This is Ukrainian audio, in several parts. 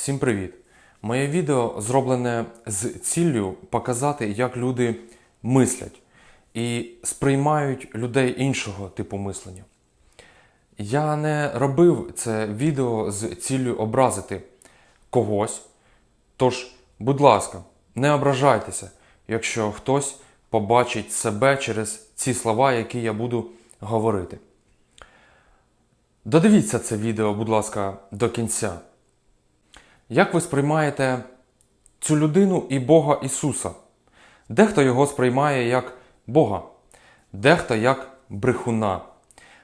Всім привіт! Моє відео зроблене з ціллю показати, як люди мислять і сприймають людей іншого типу мислення. Я не робив це відео з ціллю образити когось. Тож, будь ласка, не ображайтеся, якщо хтось побачить себе через ці слова, які я буду говорити. Додивіться це відео, будь ласка, до кінця. Як ви сприймаєте цю людину і Бога Ісуса? Дехто його сприймає як Бога, дехто як брехуна.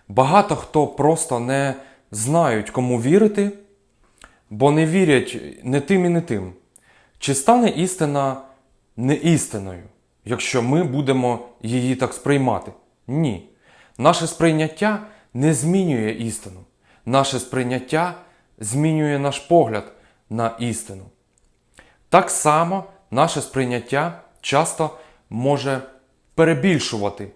Багато хто просто не знають, кому вірити, бо не вірять не тим і не тим. Чи стане істина не істиною, якщо ми будемо її так сприймати? Ні. Наше сприйняття не змінює істину. Наше сприйняття змінює наш погляд на істину. Так само наше сприйняття часто може перебільшувати,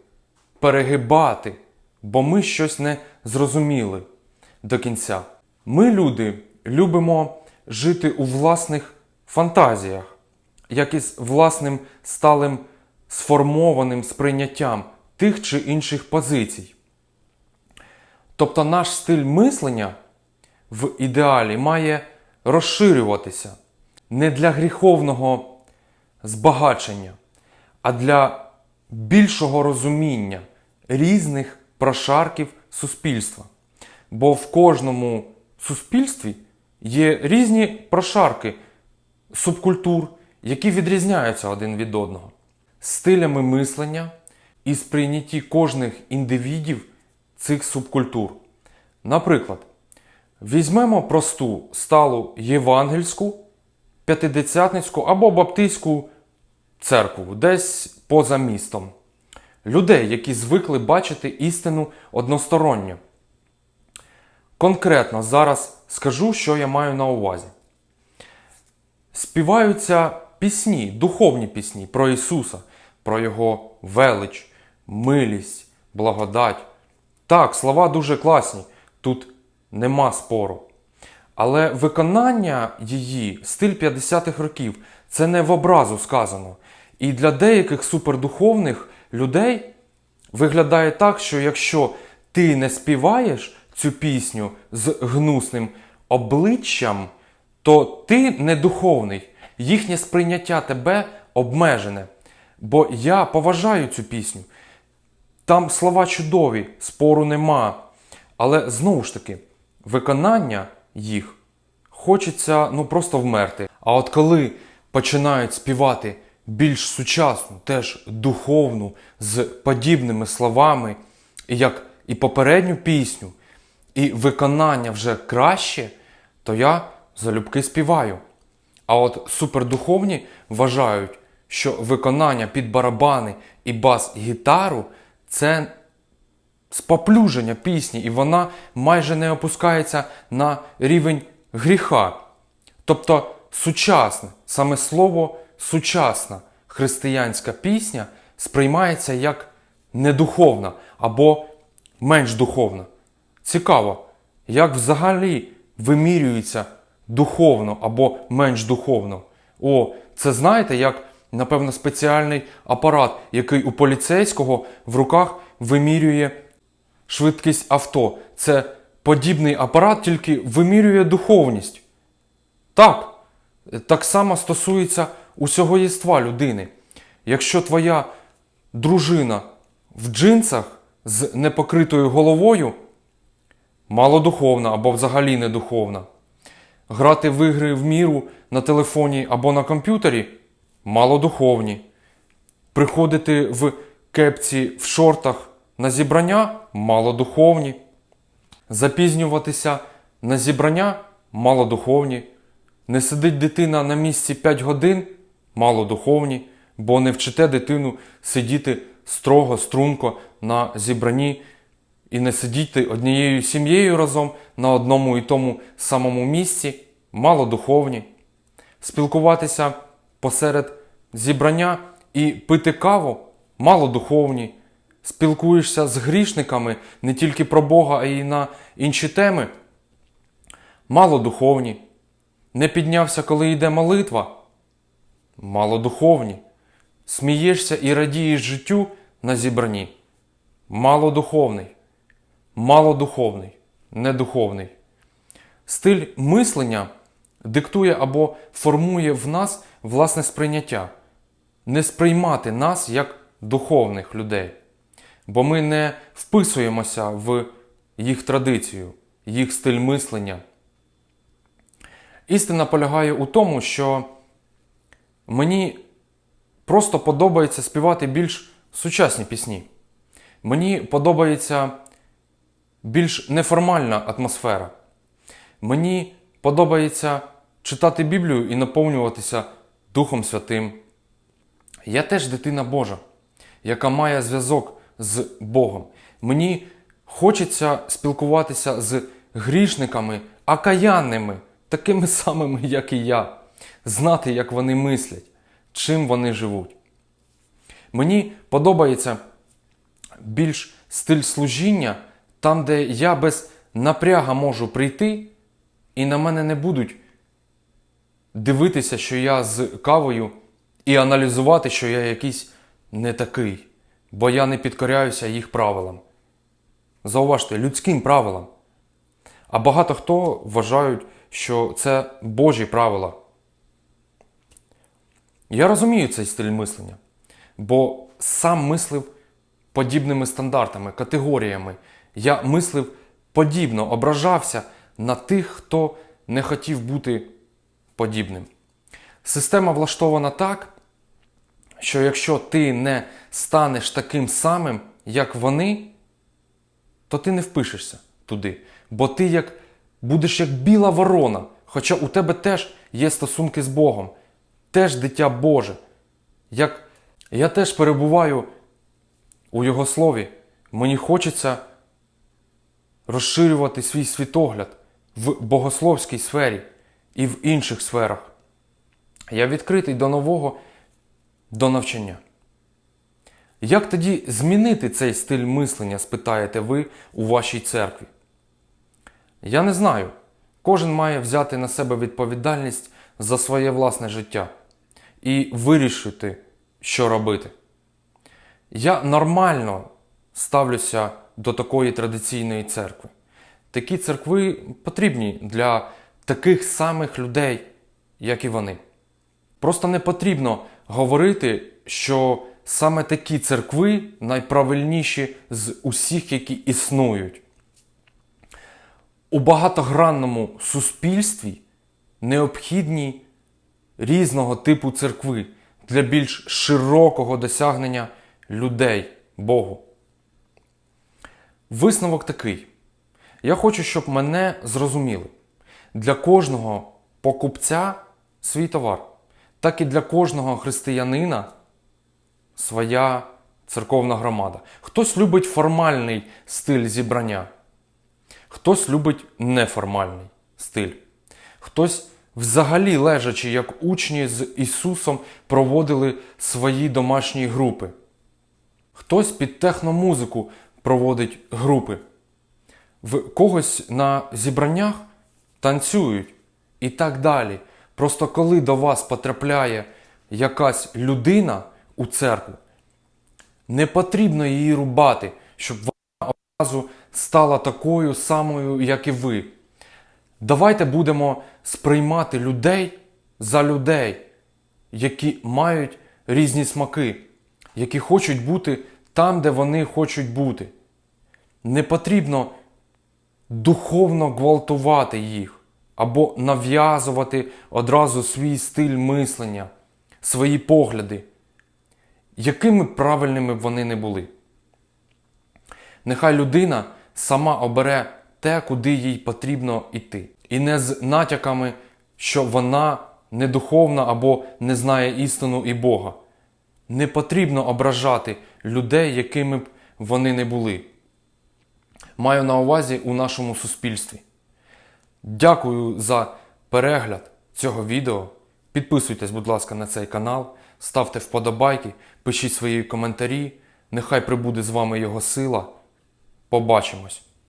перегибати, бо ми щось не зрозуміли до кінця. Ми, люди, любимо жити у власних фантазіях, як із власним сталим сформованим сприйняттям тих чи інших позицій. Тобто наш стиль мислення в ідеалі має розширюватися не для гріховного збагачення, а для більшого розуміння різних прошарків суспільства. Бо в кожному суспільстві є різні прошарки субкультур, які відрізняються один від одного, стилями мислення і сприйнятті кожних індивідів цих субкультур. Наприклад, візьмемо просту сталу євангельську, п'ятидесятницьку або баптистську церкву десь поза містом. Людей, які звикли бачити істину односторонньо. Конкретно зараз скажу, що я маю на увазі. Співаються пісні, духовні пісні про Ісуса, про Його велич, милість, благодать. Так, слова дуже класні, тут нема спору. Але виконання її, стиль 50-х років, це не в образу сказано. І для деяких супердуховних людей виглядає так, що якщо ти не співаєш цю пісню з гнусним обличчям, то ти не духовний. Їхнє сприйняття тебе обмежене. Бо я поважаю цю пісню. Там слова чудові, спору нема. Але знову ж таки, виконання їх хочеться ну просто вмерти. А от коли починають співати більш сучасну, теж духовну, з подібними словами, як і попередню пісню, і виконання вже краще, то я залюбки співаю. А от супердуховні вважають, що виконання під барабани і бас-гітару це споплюження пісні, і вона майже не опускається на рівень гріха. Тобто сучасне, саме слово сучасна християнська пісня сприймається як недуховна або менш духовна. Цікаво, як взагалі вимірюється духовно або менш духовно. О, це знаєте, як, напевно, спеціальний апарат, який у поліцейського в руках вимірює швидкість авто. Це подібний апарат, тільки вимірює духовність. Так, так само стосується усього єства людини. Якщо твоя дружина в джинсах з непокритою головою, малодуховна або взагалі недуховна. Грати в ігри в міру на телефоні або на комп'ютері малодуховні. Приходити в кепці в шортах на зібрання малодуховні. Запізнюватися на зібрання малодуховні. Не сидить дитина на місці 5 годин малодуховні, бо не вчите дитину сидіти строго, струнко на зібранні і не сидіти однією сім'єю разом на одному і тому самому місці малодуховні. Спілкуватися посеред зібрання і пити каву малодуховні. Спілкуєшся з грішниками не тільки про Бога, а й на інші теми малодуховні. Не піднявся, коли йде молитва? Малодуховні. Смієшся і радієш життю на зібранні? Малодуховний. Малодуховний, недуховний. Стиль мислення диктує або формує в нас власне сприйняття, не сприймати нас як духовних людей, бо ми не вписуємося в їх традицію, їх стиль мислення. Істина полягає у тому, що мені просто подобається співати більш сучасні пісні. Мені подобається більш неформальна атмосфера. Мені подобається читати Біблію і наповнюватися Духом Святим. Я теж дитина Божа, яка має зв'язок з Богом. Мені хочеться спілкуватися з грішниками, акаянними, такими самими, як і я, знати, як вони мислять, чим вони живуть. Мені подобається більш стиль служіння, там, де я без напряга можу прийти, і на мене не будуть дивитися, що я з кавою, і аналізувати, що я якийсь не такий, бо я не підкоряюся їх правилам. Зауважте, людським правилам. А багато хто вважають, що це Божі правила. Я розумію цей стиль мислення, бо сам мислив подібними стандартами, категоріями. Я мислив подібно, ображався на тих, хто не хотів бути подібним. Система влаштована так, що якщо ти не станеш таким самим, як вони, то ти не впишешся туди. Бо ти як будеш як біла ворона, хоча у тебе теж є стосунки з Богом, теж дитя Боже. Як я теж перебуваю у Його слові, мені хочеться розширювати свій світогляд в богословській сфері і в інших сферах. Я відкритий до нового, до навчання. Як тоді змінити цей стиль мислення, спитаєте ви у вашій церкві? Я не знаю. Кожен має взяти на себе відповідальність за своє власне життя і вирішити, що робити. Я нормально ставлюся до такої традиційної церкви. Такі церкви потрібні для таких самих людей, як і вони. Просто не потрібно говорити, що саме такі церкви найправильніші з усіх, які існують. У багатогранному суспільстві необхідні різного типу церкви для більш широкого досягнення людей Богу. Висновок такий. Я хочу, щоб мене зрозуміли. Для кожного покупця свій товар, так і для кожного християнина своя церковна громада. Хтось любить формальний стиль зібрання, хтось любить неформальний стиль. Хтось взагалі лежачи, як учні з Ісусом, проводили свої домашні групи. Хтось під техномузику проводить групи. В когось на зібраннях танцюють і так далі. Просто коли до вас потрапляє якась людина у церкву, не потрібно її рубати, щоб вона одразу стала такою самою, як і ви. Давайте будемо сприймати людей за людей, які мають різні смаки, які хочуть бути там, де вони хочуть бути. Не потрібно духовно гвалтувати їх або нав'язувати одразу свій стиль мислення, свої погляди, якими правильними б вони не були. Нехай людина сама обере те, куди їй потрібно йти, і не з натяками, що вона недуховна або не знає істину і Бога. Не потрібно ображати людей, якими б вони не були. Маю на увазі у нашому суспільстві. Дякую за перегляд цього відео. Підписуйтесь, будь ласка, на цей канал, ставте вподобайки, пишіть свої коментарі. Нехай прибуде з вами його сила. Побачимось!